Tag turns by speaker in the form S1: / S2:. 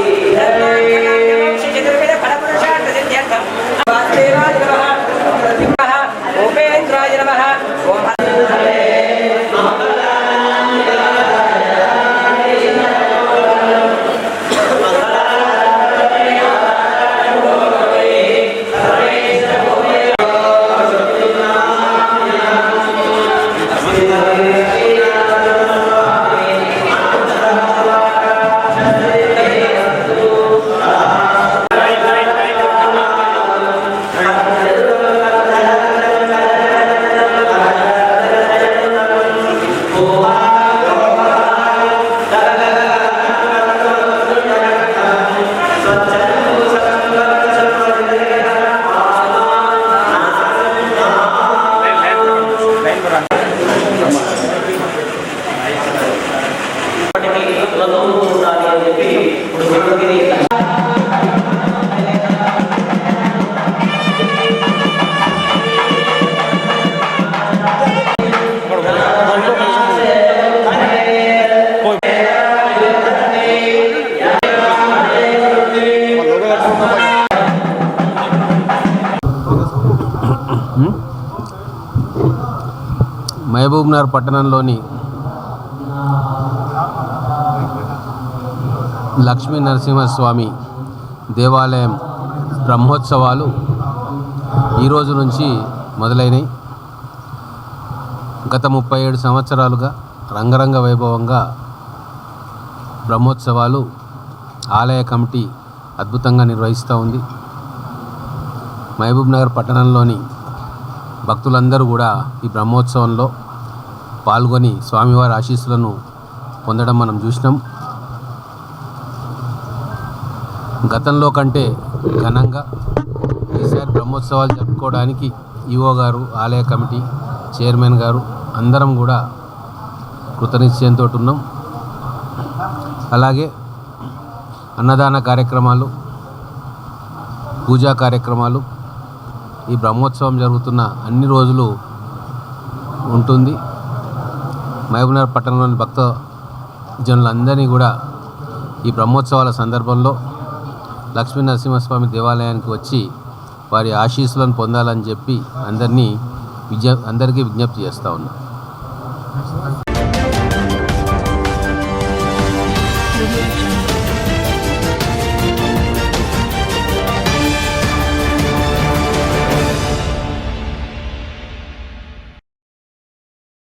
S1: Yeah.
S2: Mahabubnagar పట్టణంలోని లక్ష్మీ నరసింహస్వామి దేవాలయం బ్రహ్మోత్సవాలు ఈరోజు నుంచి మొదలైనవి. గత ముప్పై ఏడు సంవత్సరాలుగా రంగరంగ వైభవంగా బ్రహ్మోత్సవాలు ఆలయ కమిటీ అద్భుతంగా నిర్వహిస్తూ ఉంది. మహబూబ్నగర్ పట్టణంలోని భక్తులందరూ కూడా ఈ బ్రహ్మోత్సవంలో పాల్గొని స్వామివారి ఆశీస్సులను పొందడం మనం చూసినాం. గతంలో కంటే ఘనంగా ఈసారి బ్రహ్మోత్సవాలు జరుపుకోవడానికి ఈఓ గారు ఆలయ కమిటీ చైర్మన్ గారు అందరం కూడా కృతనిశ్చయంతో ఉన్నాం. అలాగే అన్నదాన కార్యక్రమాలు పూజా కార్యక్రమాలు ఈ బ్రహ్మోత్సవం జరుగుతున్న అన్ని రోజులు ఉంటుంది. మహబూబ్నగర్ పట్టణంలోని భక్త జనులందరినీ కూడా ఈ బ్రహ్మోత్సవాల సందర్భంలో లక్ష్మీ నరసింహస్వామి దేవాలయానికి వచ్చి వారి ఆశీస్సులను పొందాలని చెప్పి అందరినీ విజ్ఞ అందరికీ విజ్ఞప్తి చేస్తూ ఉన్నాం
S3: Thank you.